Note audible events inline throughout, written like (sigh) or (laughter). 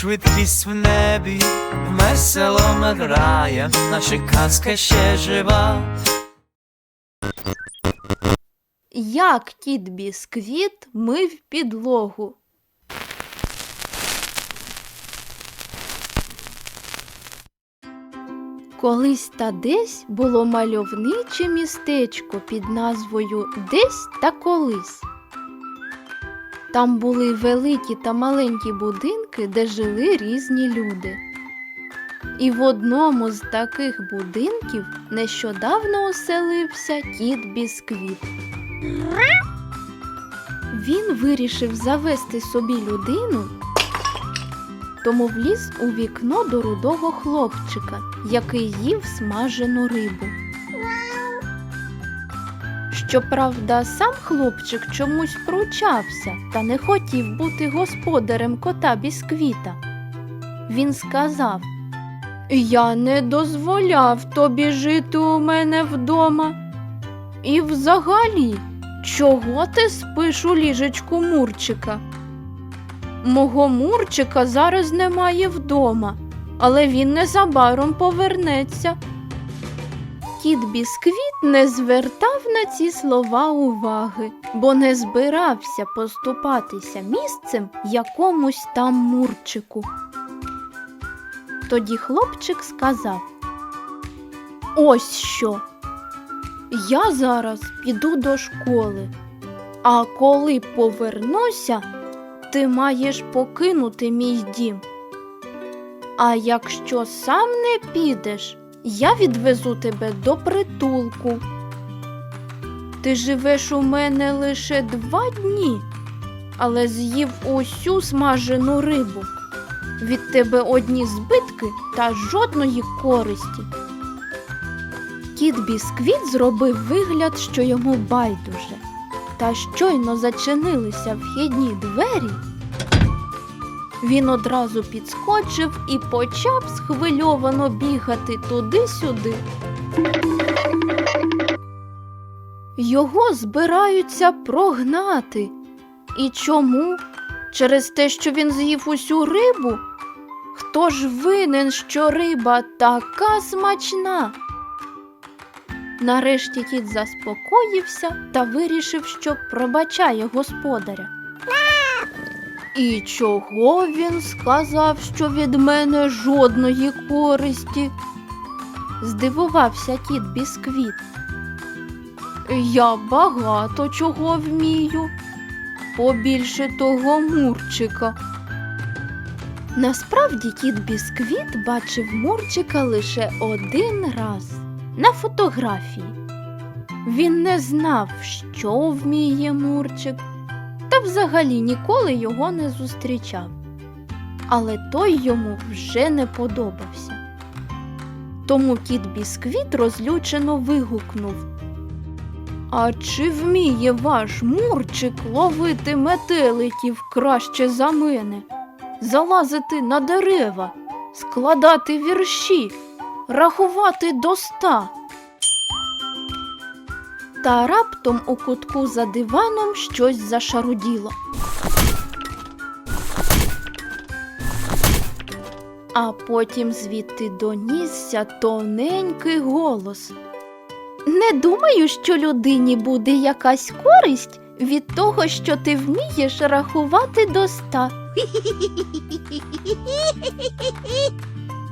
швидкість в небі, весело ми граєм, наша казка ще жива. Як кіт бісквіт мив підлогу. Колись та десь було мальовниче містечко під назвою Десь та колись. Там були великі та маленькі будинки, де жили різні люди. І в одному з таких будинків нещодавно оселився кіт Бісквіт. Він вирішив завести собі людину, тому вліз у вікно до рудого хлопчика, який їв смажену рибу. Щоправда, сам хлопчик чомусь пручався та не хотів бути господарем кота бісквіта. Він сказав Я не дозволяв тобі жити у мене вдома. І взагалі, чого ти спиш у ліжечку Мурчика? Мого Мурчика зараз немає вдома, але він незабаром повернеться. Кіт Бісквіт не звертав на ці слова уваги, бо не збирався поступатися місцем якомусь там Мурчику. Тоді хлопчик сказав: Ось що. Я зараз піду до школи, а коли повернуся, ти маєш покинути мій дім. А якщо сам не підеш, я відвезу тебе до притулку. Ти живеш у мене лише два дні, але з'їв усю смажену рибу. Від тебе одні збитки та жодної користі. Кіт Бісквіт зробив вигляд, що йому байдуже. Та щойно зачинилися вхідні двері. Він одразу підскочив і почав схвильовано бігати туди-сюди. Його збираються прогнати. І чому? Через те, що він з'їв усю рибу? Хто ж винен, що риба така смачна? Нарешті кіт заспокоївся та вирішив, що пробачає господаря. І чого він сказав, що від мене жодної користі? Здивувався кіт Бісквіт. Я багато чого вмію, побільше того Мурчика. Насправді кіт Бісквіт бачив Мурчика лише один раз на фотографії. Він не знав, що вміє Мурчик, взагалі ніколи його не зустрічав. Але той йому вже не подобався. Тому кіт Бісквіт розлючено вигукнув. А чи вміє ваш Мурчик ловити метеликів краще за мене, залазити на дерева, складати вірші, рахувати до ста? Та раптом у кутку за диваном щось зашаруділо. А потім звідти донісся тоненький голос. Не думаю, що людині буде якась користь від того, що ти вмієш рахувати до ста.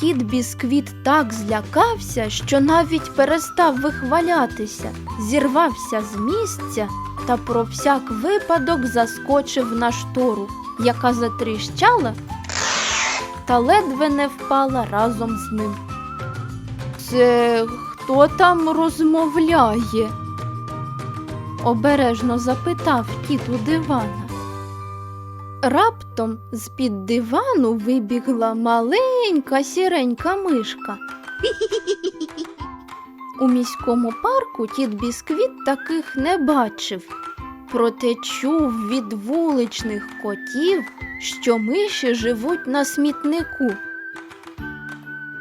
Кіт Бісквіт так злякався, що навіть перестав вихвалятися, зірвався з місця та про всяк випадок заскочив на штору, яка затріщала та ледве не впала разом з ним. Це хто там розмовляє? обережно запитав кіт у дивана. Раптом з-під дивану вибігла маленька сіренька мишка. У міському парку кіт Бісквіт таких не бачив, проте чув від вуличних котів, що миші живуть на смітнику.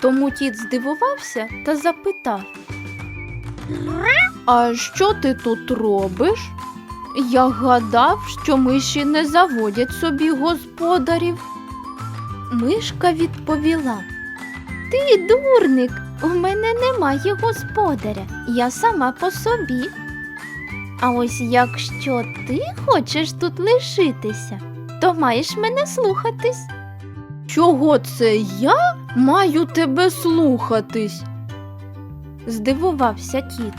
Тому кіт здивувався та запитав: А що ти тут робиш? Я гадав, що миші не заводять собі господарів. Мишка відповіла: Ти дурник, у мене немає господаря, я сама по собі. А ось якщо ти хочеш тут лишитися, то маєш мене слухатись. Чого це я маю тебе слухатись? здивувався кіт.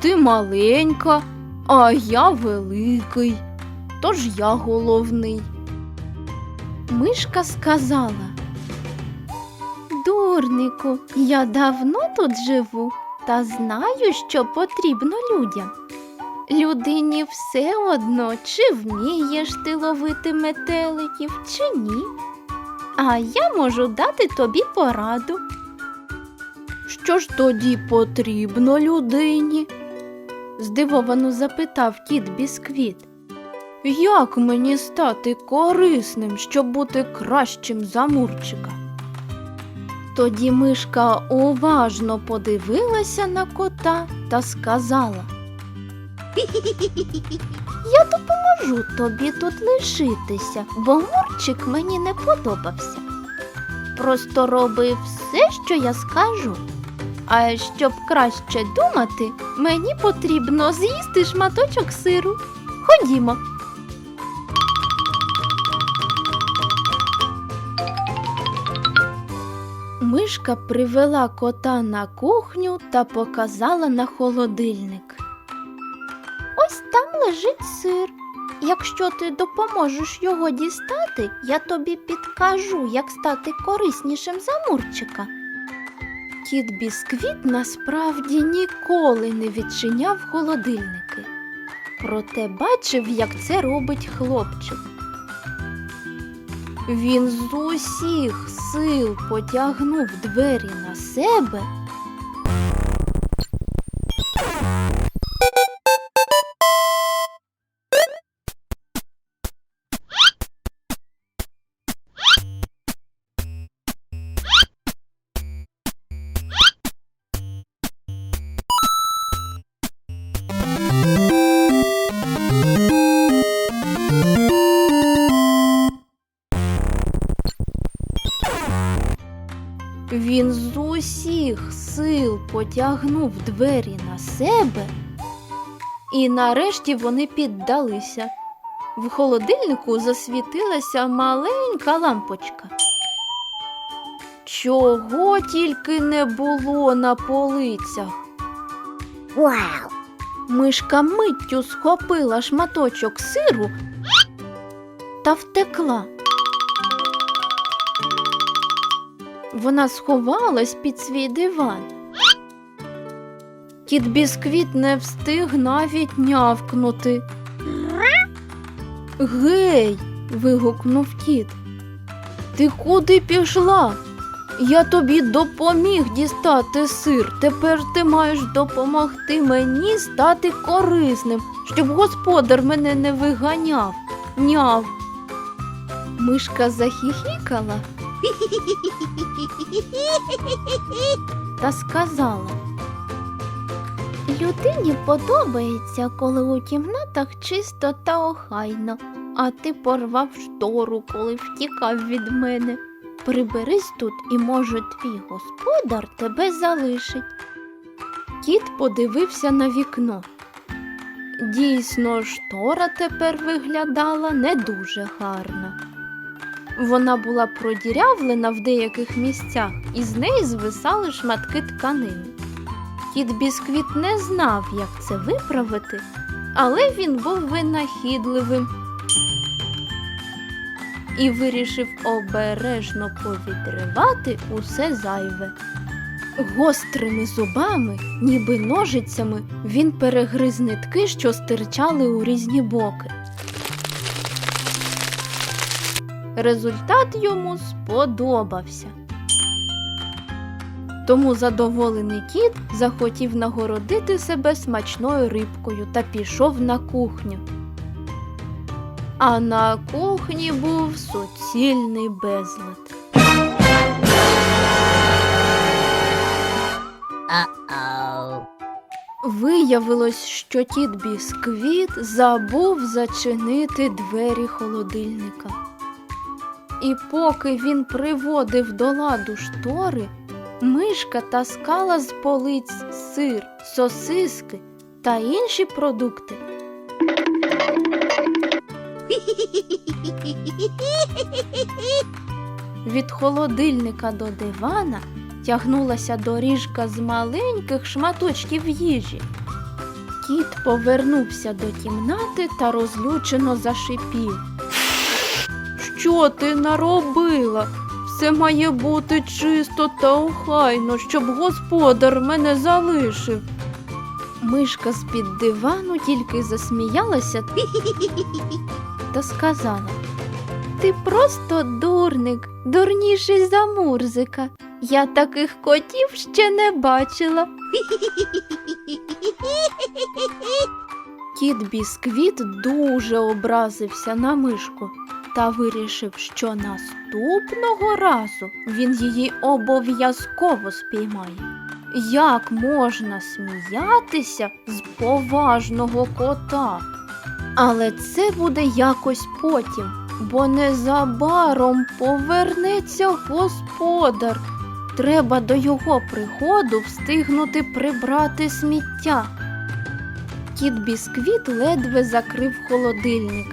Ти маленька, а я великий, тож я головний. Мишка сказала. Дурнику, я давно тут живу та знаю, що потрібно людям. Людині все одно, чи вмієш ти ловити метеликів, чи ні. А я можу дати тобі пораду. Що ж тоді потрібно людині? Здивовано запитав кіт Бісквіт. Як мені стати корисним, щоб бути кращим за Мурчика? Тоді мишка уважно подивилася на кота та сказала. (laughs) Я допоможу тобі тут лишитися, бо Мурчик мені не подобався. Просто роби все, що я скажу. А щоб краще думати, мені потрібно з'їсти шматочок сиру. Ходімо. Мишка привела кота на кухню та показала на холодильник. Ось там лежить сир. Якщо ти допоможеш його дістати, я тобі підкажу, як стати кориснішим за Мурчика. Кіт Бісквіт насправді ніколи не відчиняв холодильники. Проте бачив, як це робить хлопчик. Він з усіх сил потягнув двері на себе. Сил потягнув двері на себе, і нарешті вони піддалися. В холодильнику засвітилася маленька лампочка. Чого тільки не було на полицях. Wow. Мишка миттю схопила шматочок сиру та втекла. Вона сховалась під свій диван. Кіт Бісквіт не встиг навіть нявкнути. Гей. вигукнув кіт. Ти куди пішла? Я тобі допоміг дістати сир. Тепер ти маєш допомогти мені стати корисним, щоб господар мене не виганяв. Няв. Мишка захіхікала (laughs) та сказала. Людині подобається, коли у кімнатах чисто та охайно, а ти порвав штору, коли втікав від мене. Приберись тут, і, може, твій господар тебе залишить. Кіт подивився на вікно. Дійсно, штора тепер виглядала не дуже гарно. Вона була продірявлена в деяких місцях, і з неї звисали шматки тканини. Кіт Бісквіт не знав, як це виправити, але він був винахідливим і вирішив обережно повідривати усе зайве. Гострими зубами, ніби ножицями, він перегриз нитки, що стирчали у різні боки. Результат йому сподобався. Тому задоволений кіт захотів нагородити себе смачною рибкою та пішов на кухню. А на кухні був суцільний безлад. Uh-oh. Виявилось, що кіт Бісквіт забув зачинити двері холодильника. І поки він приводив до ладу штори, мишка таскала з полиць сир, сосиски та інші продукти. Від холодильника до дивана тягнулася доріжка з маленьких шматочків їжі. Кіт повернувся до кімнати та розлючено зашипів. Що ти наробила? Все має бути чисто та охайно, щоб господар мене залишив. Мишка з-під дивану тільки засміялася та сказала: Ти просто дурник, дурніший за Мурзика. Я таких котів ще не бачила. Кіт Бісквіт дуже образився на мишку та вирішив, що наступного разу він її обов'язково спіймає. Як можна сміятися з поважного кота? Але це буде якось потім, бо незабаром повернеться господар. Треба до його приходу встигнути прибрати сміття. Кіт Бісквіт ледве закрив холодильник,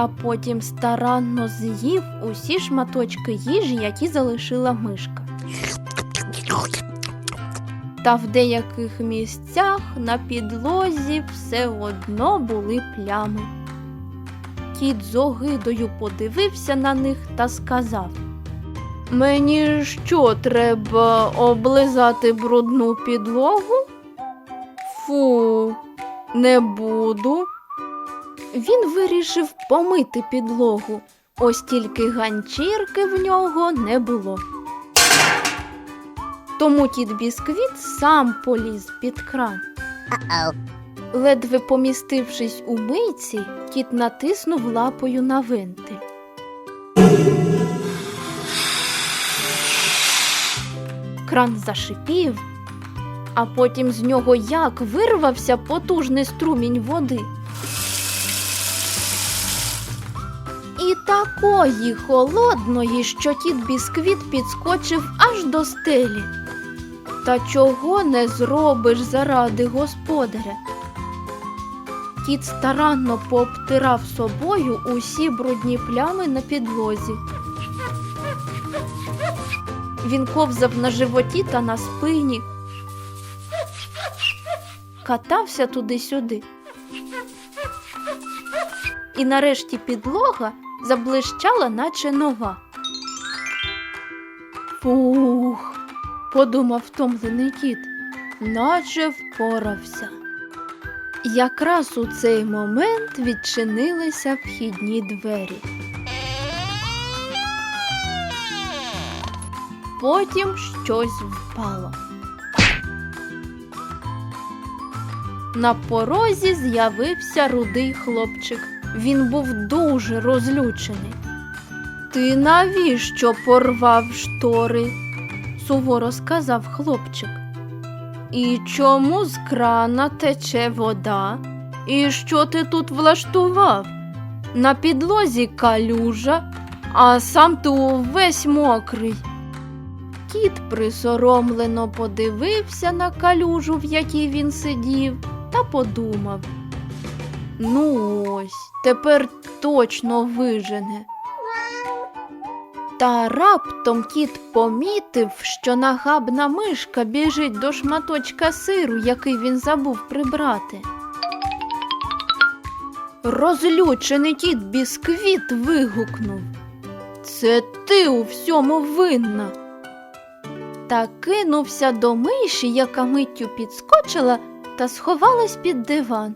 а потім старанно з'їв усі шматочки їжі, які залишила мишка. Та в деяких місцях на підлозі все одно були плями. Кіт з огидою подивився на них та сказав Мені що треба облизати брудну підлогу? Фу, не буду. Він вирішив помити підлогу, ось тільки ганчірки в нього не було. Тому кіт бісквіт сам поліз під кран. Ледве помістившись у мийці, кіт натиснув лапою на вентиль. Кран зашипів, а потім з нього як вирвався потужний струмінь води. Такої холодної, що кіт бісквіт підскочив аж до стелі. Та чого не зробиш заради господаря? Кіт старанно пообтирав собою усі брудні плями на підлозі. Він ковзав на животі та на спині, катався туди-сюди. І нарешті підлога заблищала, наче нова. Фух, подумав втомлений кіт, наче впорався. Якраз у цей момент відчинилися вхідні двері. Потім щось впало. На порозі з'явився рудий хлопчик. Він був дуже розлючений. Ти навіщо порвав штори? суворо сказав хлопчик. І чому з крана тече вода? І що ти тут влаштував? На підлозі калюжа, а сам ти увесь мокрий. Кіт присоромлено подивився на калюжу, в якій він сидів, та подумав. Ну ось, тепер точно вижене. Та раптом кіт помітив, що нагабна мишка біжить до шматочка сиру, який він забув прибрати. Розлючений кіт бісквіт вигукнув. Це ти у всьому винна. Та кинувся до миші, яка миттю підскочила та сховалась під диван.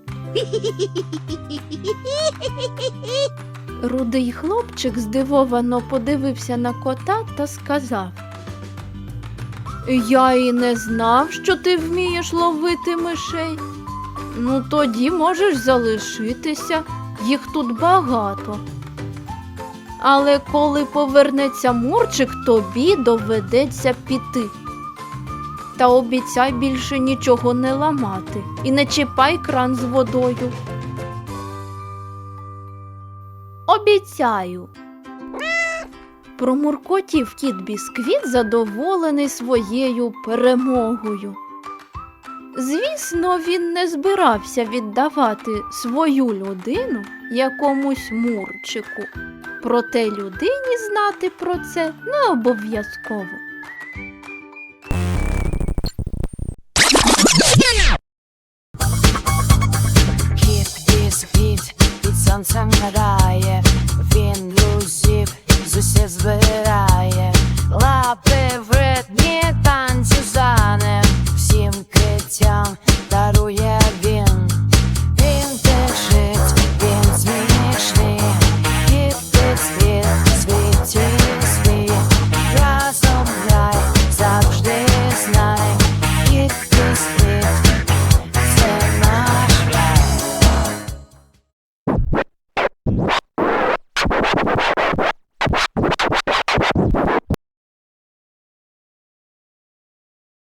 Рудий хлопчик здивовано подивився на кота та сказав. Я і не знав, що ти вмієш ловити мишей. Ну, тоді можеш залишитися, їх тут багато. Але коли повернеться Мурчик, тобі доведеться піти. Та обіцяй більше нічого не ламати і не чіпай кран з водою. Обіцяю, Промуркотів кіт бісквіт, задоволений своєю перемогою. Звісно, він не збирався віддавати свою людину якомусь мурчику. Проте людині знати про це не обов'язково. сонцем гадає, він лузів з усі збирає, лапи в ритмі танцю за ним всім китям дарує.